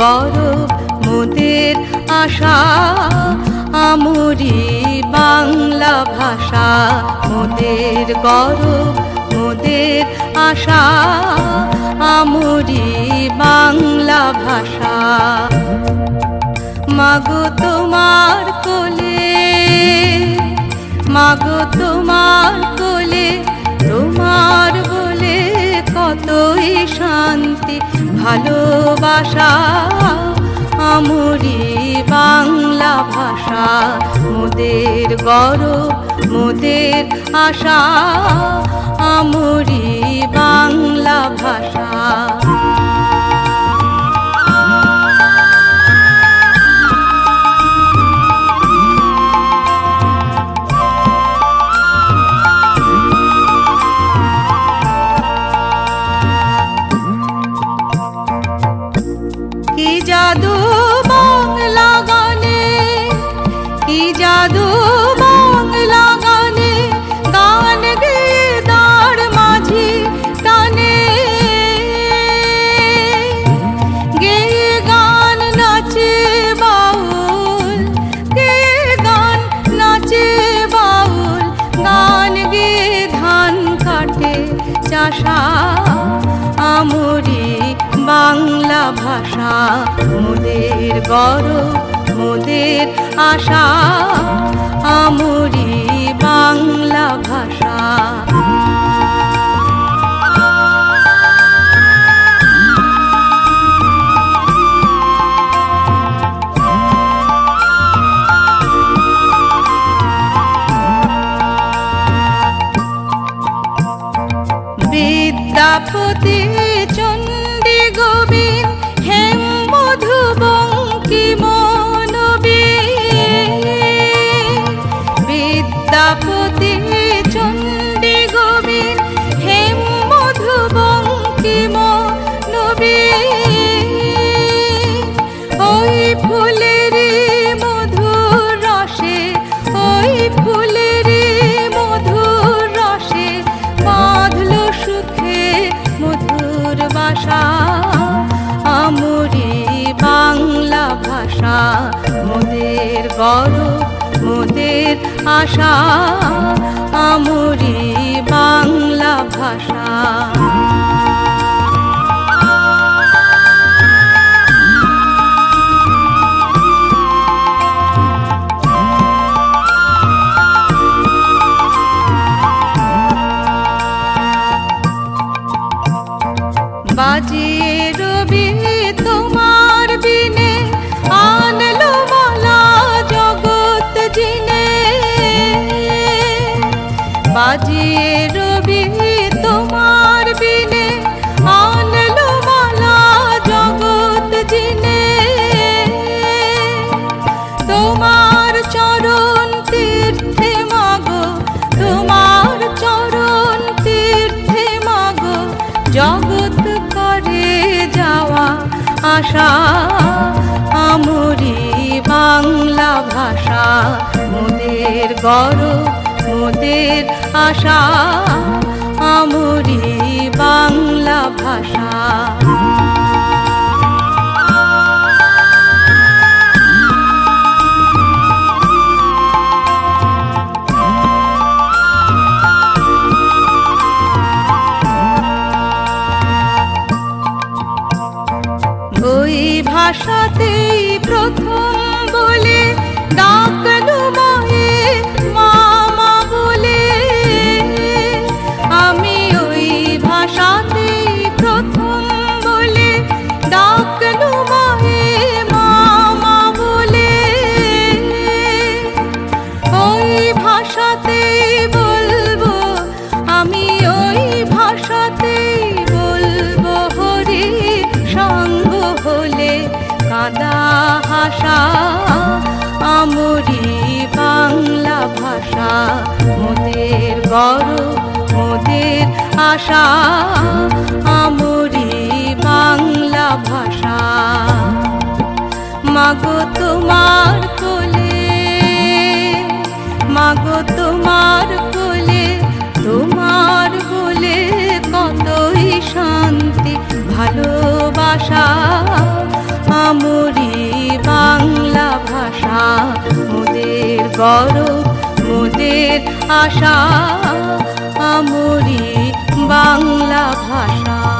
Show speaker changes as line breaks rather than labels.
গরব, মোদের আশা। আমরি বাংলা ভাষা, মোদের গরব, মোদের আশা। আমরি বাংলা ভাষা। মাগো তোমার কোলে, মাগো তোমার ভালোবাসা আমরি বাংলা ভাষা মোদের গরব মোদের আশা আমরি বাংলা ভাষা। ভাষা মোদের গরব মোদের আশা আমরি আশা আমরি বাংলা ভাষা। বাংলা ভাষা মোদের গরব মোদের আশা। আমরি বাংলা ভাষা। ভাষাতেই প্রথম হাসা আমরি বাংলা ভাষা, মোদের গরব, মোদের আশা, আমরি বাংলা ভাষা। মাগো তোমার কোলে, মাগো তোমার কোলে, তোমার বলে কতই শান্তি, ভালোবাসা। মোদের গরব মোদের আশা আমরি বাংলা ভাষা।